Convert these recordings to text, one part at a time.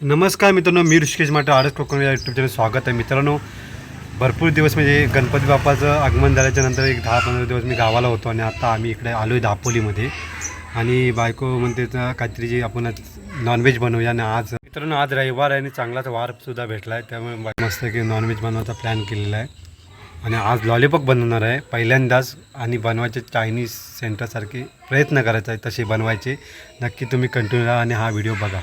नमस्कार मित्रांनो मी ऋषिकेश माटे आरस कोकण या यूट्यूब चॅनल स्वागत आहे. मित्रांनो भरपूर दिवस म्हणजे गणपती बाप्पाचं आगमन झाल्याच्यानंतर एक दहा पंधरा दिवस मी गावाला होतो आणि आता आम्ही इकडे आलो आहे दापोलीमध्ये. आणि बायको म्हणते तर काहीतरी जे आपण नॉनव्हेज बनवूया आणि आज मित्रांनो आज रविवार आहे आणि चांगलाच वारसुद्धा भेटला आहे. त्यामुळे मस्त की नॉनव्हेज बनवायचा प्लॅन केलेला आहे. आणि आज लॉलीपॉप बनवणार आहे. पहिल्यांदाच आणि बनवायचे चायनीज सेंटरसारखे प्रयत्न करायचा आहे तसे बनवायचे. नक्की तुम्ही कंटिन्यू राहा आणि हा व्हिडिओ बघा.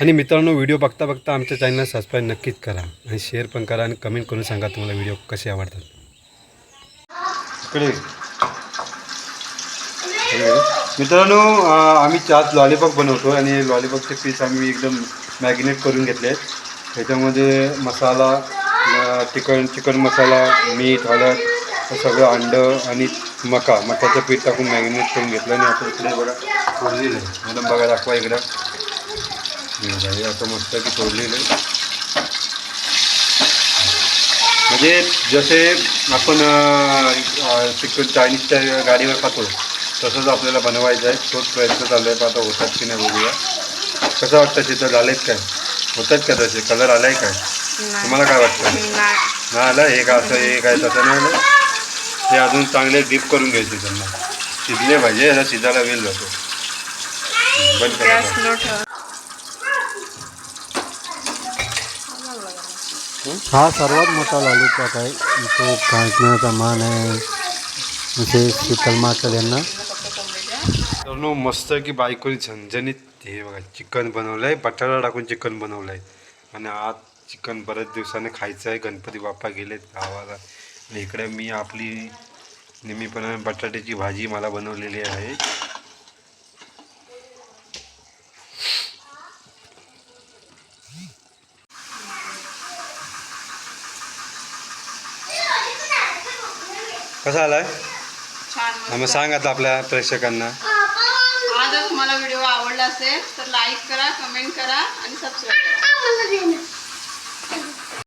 आणि मित्रांनो व्हिडिओ बघता बघता आमच्या चॅनलला सबस्क्राईब नक्कीच करा आणि शेअर पण करा आणि कमेंट करून सांगा तुम्हाला व्हिडिओ कसे आवडतात. इकडे. मित्रांनो आम्ही चार लॉलीपॉप बनवतो आणि लॉलीपॉपचे पीस आम्ही एकदम मॅगिनेट करून घेतले आहेत. त्याच्यामध्ये मसाला चिकन चिकन मसाला मीठ हळद सगळं अंडं आणि मका मकाचं पीठ टाकून मॅगिनेट करून घेतलं आणि आता इकडे बघा आहे. मॅडम बघा दाखवा इकडं. हे असं मस्त की तोडलेलं आहे. म्हणजे जसे आपण चिकन चायनीजच्या गाडीवर खातो तसंच आपल्याला बनवायचं आहे. तोच प्रयत्न चालू आहे पण आता होतात की नाही बघूया. कसं वाटतं तिथं? झालेत काय? होतात का तसे? कलर आलाय काय? तुम्हाला काय वाटतं? नाही. आलं? हे का असं हे काय तसं नाही आलं? हे अजून चांगले डीप करून घ्यायचे त्यांना. शिजले पाहिजे याला शिजायला वेळ जातो. बंद हा सर्वात मोठा लॉलीपॉप आहे. तो काढण्याचा मान आहे. म्हणजे शीतल माकल यांना. तर नो मस्त की बायकोनी झणझणीत हे बघा चिकन बनवलं आहे बटाटा टाकून चिकन बनवलं आहे आणि आज चिकन बऱ्याच दिवसाने खायचं आहे गणपती बाप्पा गेलेत गावाला. आणि इकडे मी आपली नेहमीपणाने बटाट्याची भाजी मला बनवलेली आहे. कसा आलाय? छान मग. सांग आता आपल्या प्रेक्षकांना. हा जर तुम्हाला व्हिडिओ आवडला असेल तर लाईक करा कमेंट करा आणि सबस्क्राईब करा.